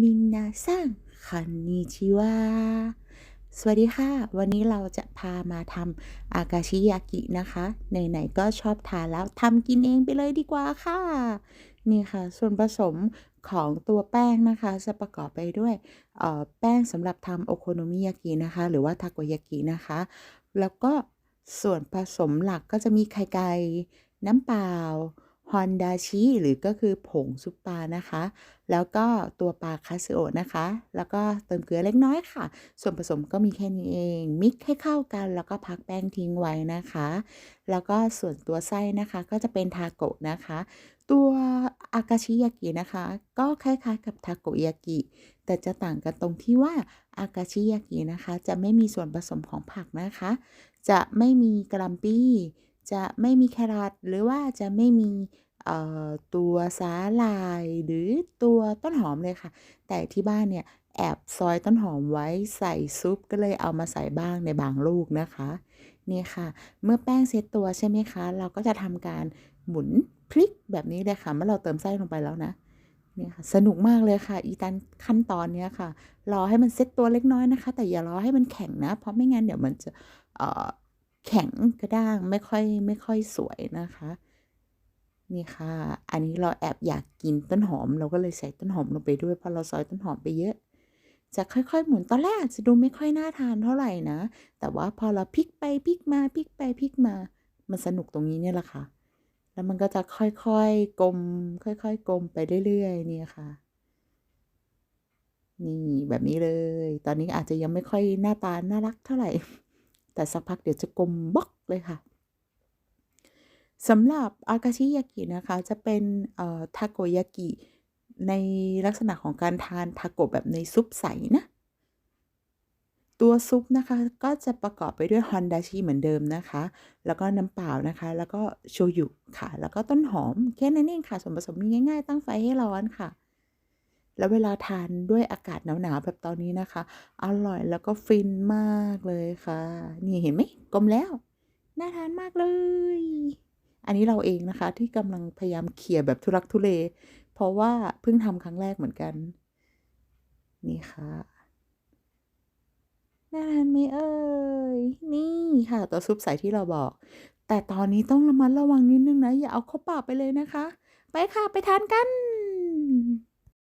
มินาซังคอนนิชิวาสวัสดีค่ะ วันนี้เราจะพามาทำอากาชิยากินะคะ ไหนๆก็ชอบทานแล้วทำกินเองไปเลยดีกว่าค่ะ นี่ค่ะ ส่วนผสมของตัวแป้งนะคะ จะประกอบไปด้วยแป้งสำหรับทำโอโคโนมิยากินะคะ หรือว่าทาโกยากินะคะ แล้วก็ส่วนผสมหลักก็จะมีไข่ไก่น้ำเปล่า ฮอนดาชิหรือก็คือผงซุปปลานะคะ แล้วก็ตัวปลาคาสโอะนะคะ แล้วก็เติมเกลือเล็กน้อยค่ะ ส่วนผสมก็มีแค่นี้เอง มิกให้เข้ากัน แล้วก็พักแป้งทิ้งไว้นะคะ แล้วก็ส่วนตัวไส้นะคะก็จะเป็นทาโกะนะคะ ตัวอากาชิยากินะคะ ก็คล้าย ๆ กับทาโกยากิแต่จะต่างกันตรงที่ว่าอากาชิยากินะคะ จะไม่มีส่วนผสมของผักนะคะ จะไม่มีกะหล่ำปี้จะไม่มีแครอทหรือว่าจะไม่มี ตัวสาหร่ายหรือตัวต้นหอมเลยค่ะ แต่ที่บ้านเนี่ยแอบซอยต้นหอมไว้ใส่ซุปก็เลยเอามาใส่บ้างในบางลูกนะคะนี่ค่ะ เมื่อแป้งเซตตัวใช่ไหมคะ เราก็จะทำการหมุนพลิกแบบนี้เลยค่ะเมื่อเราเติมไส้ลงไปแล้วนะนี่ค่ะสนุกมากเลยค่ะ อีตันขั้นตอนนี้ค่ะ รอให้มันเซตตัวเล็กน้อยนะคะ แต่อย่ารอให้มันแข็งนะ เพราะไม่งั้นเดี๋ยวมันจะแข็งกระด้างไม่ค่อยไม่ค่อยสวยนะคะ นี่ค่ะ อันนี้เราแอบอยากกินต้นหอม เราก็เลยใส่ต้นหอมลงไปด้วยเพราะเราซอยต้นหอมไปเยอะ จะค่อยๆ หมุนตอนแรกจจะดูไม่ค่อยน่าทานเท่าไหร่นะ แต่ว่าพอเราพลิกไปพลิกมาพลิกไปพลิกมา มันสนุกตรงนี้เนี่ยแหละค่ะ แล้วมันก็จะค่อยๆกลม ค่อยๆกลมไปเรื่อยๆเนี่ยค่ะ นี่แบบนี้เลย ตอนนี้อาจจะยังไม่ค่อยหน้าตาน่ารักเท่าไหร่ แต่สักพักเดี๋ยวจะกลมบล็อกเลยค่ะ สำหรับอากาชิยากินะคะ จะเป็นทาโกยากิในลักษณะของการทานทาโกแบบในซุปใสนะ ตัวซุปนะคะก็จะประกอบไปด้วยฮอนดาชิเหมือนเดิมนะคะ แล้วก็น้ำเปล่านะคะ แล้วก็โชยุค่ะ แล้วก็ต้นหอม แค่นั้นเองค่ะ ส่วนผสมมีง่ายๆ ตั้งไฟให้ร้อนค่ะ แล้วเวลาทานด้วยอากาศหนาวๆแบบตอนนี้นะคะ อร่อยแล้วก็ฟินมากเลยค่ะ นี่เห็นไหมกลมแล้ว น่าทานมากเลย อันนี้เราเองนะคะ ที่กำลังพยายามเขี่ยแบบทุลักทุเล เพราะว่าเพิ่งทำครั้งแรกเหมือนกัน นี่ค่ะน่าทานไหมเอ่ยนี่ค่ะ ตัวซุปใสที่เราบอก แต่ตอนนี้ต้องระมัดระวังนิดนึงนะ อย่าเอาเข้าปากไปเลยนะคะ ไปค่ะไปทานกัน